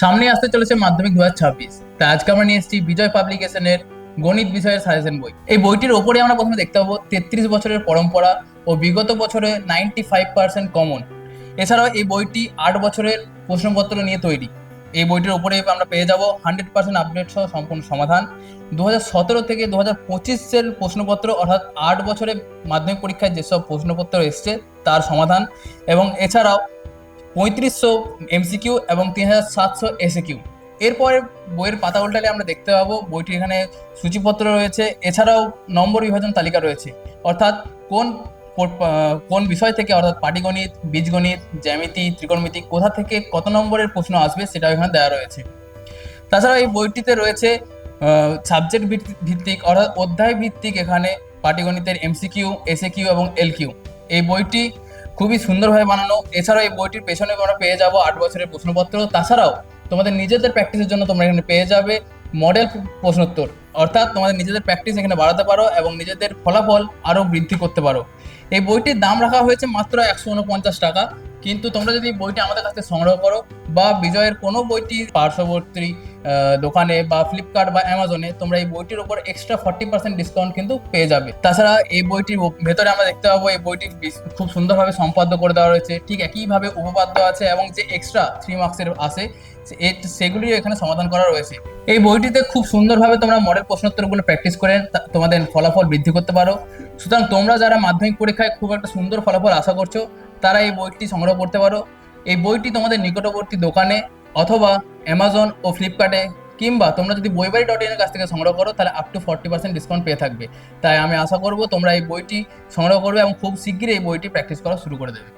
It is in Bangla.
সামনে আসতে চলেছে মাধ্যমিক দু হাজার ছাব্বিশ। তাই আজকে আমরা নিয়ে এসেছি বিজয় পাবলিকেশনের গণিত বিষয়ের সাজেশন বই। এই বইটির ওপরে আমরা প্রথমে দেখতে পাবো তেত্রিশ বছরের পরম্পরা ও বিগত বছরে নাইনটি ফাইভ পার্সেন্ট কমন। এছাড়াও এই বইটি আট বছরের প্রশ্নপত্র নিয়ে তৈরি। এই বইটির ওপরে আমরা পেয়ে যাব হান্ড্রেড পার্সেন্ট আপডেট সহ সম্পূর্ণ সমাধান। দু সতেরো থেকে দু হাজার পঁচিশের প্রশ্নপত্র অর্থাৎ আট বছরের মাধ্যমিক পরীক্ষায় যেসব প্রশ্নপত্র এসছে তার সমাধান। এবং এছাড়াও পঁয়ত্রিশশো এমসিকিউ এবং তিন হাজার সাতশো এসিকিউ এরপরে বইয়ের পাতা উল্টালে আমরা দেখতে পাবো, বইটি এখানে সূচিপত্র রয়েছে। এছাড়াও নম্বর বিভাজন তালিকা রয়েছে। অর্থাৎ কোন কোন বিষয় থেকে, অর্থাৎ পাটিগণিত, বীজগণিত, জ্যামিতি, ত্রিকোণমিতি, কোথা থেকে কত নম্বরের প্রশ্ন আসবে সেটাও এখানে দেওয়া রয়েছে। তাছাড়া এই বইটিতে রয়েছে সাবজেক্ট ভিত্তিক, অর্থাৎ অধ্যায় ভিত্তিক এখানে পাটিগণিতের এমসিকিউ এসএকিউ এবং এলকিউ এই বইটি খুবই সুন্দরভাবে বানানো। এছাড়াও এই বইটির পেছনে আমরা পেয়ে যাব আট বছরের প্রশ্নপত্র। তাছাড়াও তোমাদের নিজেদের প্র্যাকটিসের জন্য তোমরা এখানে পেয়ে যাবে মডেল প্রশ্নোত্তর। অর্থাৎ তোমাদের নিজেদের প্র্যাকটিস এখানে বাড়াতে পারো এবং নিজেদের ফলাফল আরও বৃদ্ধি করতে পারো। এই বইটির দাম রাখা হয়েছে মাত্র একশো উনপঞ্চাশ টাকা। কিন্তু তোমরা যদি বইটি আমাদের কাছ সংগ্রহ করো বা বিজয়ের কোনো বইটি পার্শ্ববর্তী দোকানে বা ফ্লিপকার্ট বা অ্যামাজনে তোমরা এই বইটির উপর এক্সট্রা ফর্টি পার্সেন্ট ডিসকাউন্ট কিন্তু পেয়ে যাবে। তাছাড়া এই বইটির ভেতরে আমরা দেখতে পাবো এই বইটি খুব সুন্দরভাবে সম্পাদ্য করে দেওয়া রয়েছে। ঠিক একইভাবে উপপাদ্য আছে এবং যে এক্সট্রা থ্রি মার্কসের আছে সেগুলিও এখানে সমাধান করা রয়েছে। এই বইটিতে খুব সুন্দরভাবে তোমরা মডেল প্রশ্নোত্তরগুলো প্র্যাকটিস করে তোমাদের ফলাফল বৃদ্ধি করতে পারো। সুতরাং তোমরা যারা মাধ্যমিক পরীক্ষায় খুব একটা সুন্দর ফলাফল আশা করছ, তারা এই বইটি সংগ্রহ করতে পারো। এই বইটি তোমাদের নিকটবর্তী দোকানে অথবা অ্যামাজন ও ফ্লিপকার্টে কিংবা তোমরা যদি বইবাড়ি ডট ইনের কাছ থেকে সংগ্রহ করো, তাহলে up to forty percent discount পেয়ে থাকবে। তাই আমি আশা করব তোমরা এই বইটি সংগ্রহ করবে এবং খুব শীঘ্রই এই বইটি প্র্যাকটিস করা শুরু করে দেবে।